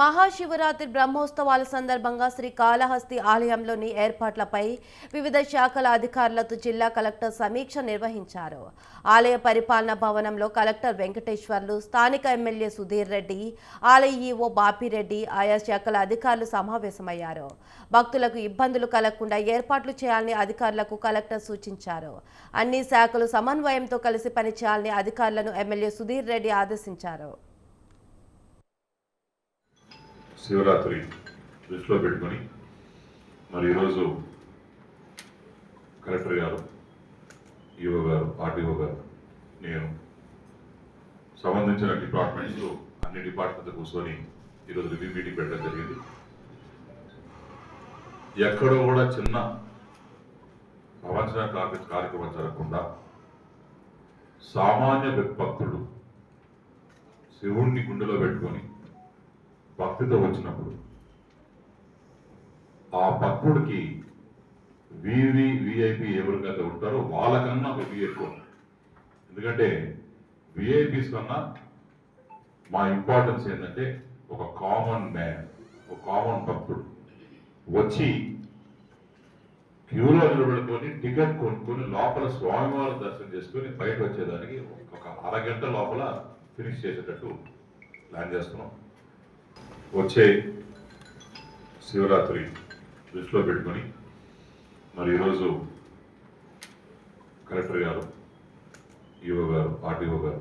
మహాశివరాత్రి బ్రహ్మోత్సవాల సందర్భంగా శ్రీ కాళహస్తి ఆలయంలోని ఏర్పాట్లపై వివిధ శాఖల అధికారులతో జిల్లా కలెక్టర్ సమీక్ష నిర్వహించారు. ఆలయ పరిపాలనా భవనంలో కలెక్టర్ వెంకటేశ్వర్లు స్థానిక ఎమ్మెల్యే సుధీర్ రెడ్డి ఆలయ ఈఓ బాపిరెడ్డి ఆయా శాఖల అధికారులు సమావేశమయ్యారు. భక్తులకు ఇబ్బందులు కలగకుండా ఏర్పాట్లు చేయాలని అధికారులకు కలెక్టర్ సూచించారు. అన్ని శాఖలు సమన్వయంతో కలిసి పనిచేయాలని అధికారులను ఎమ్మెల్యే సుధీర్ రెడ్డి ఆదేశించారు. శివరాత్రి దృష్టిలో పెట్టుకొని మరి ఈరోజు కలెక్టర్ గారు ఈఓ గారు ఆర్టీఓ గారు నేను సంబంధించిన డిపార్ట్మెంట్స్ అన్ని డిపార్ట్మెంట్స్ కూర్చొని ఈరోజు రివ్యూ మీటింగ్ పెట్టడం జరిగింది. ఎక్కడో కూడా చిన్న ప్రవచన కార్యక్రమం జరగకుండా సామాన్య భక్తుడు శివుణ్ణి గుండెలో పెట్టుకొని భక్తితో వచ్చినప్పుడు. ఆ భక్తుడికి వివి విఐపి ఎవరికైతే ఉంటారో వాళ్ళకన్నా వివి ఎక్కువ ఎందుకంటే విఐపీస్ కన్నా మా ఇంపార్టెన్స్ ఏంటంటే ఒక కామన్ మ్యాన్ ఒక కామన్ భక్తుడు. వచ్చి క్యూలో నిలబడుకొని టికెట్ కొనుక్కొని లోపల స్వామివారి దర్శనం చేసుకొని బయట వచ్చేదానికి ఒక అరగంట లోపల ఫినిష్ చేసేటట్టు ప్లాన్ చేస్తున్నాం. వచ్చే శివరాత్రి దృష్టిలో పెట్టుకొని మరి ఈరోజు కలెక్టర్ గారు ఈఓ గారు ఆర్టీఓ గారు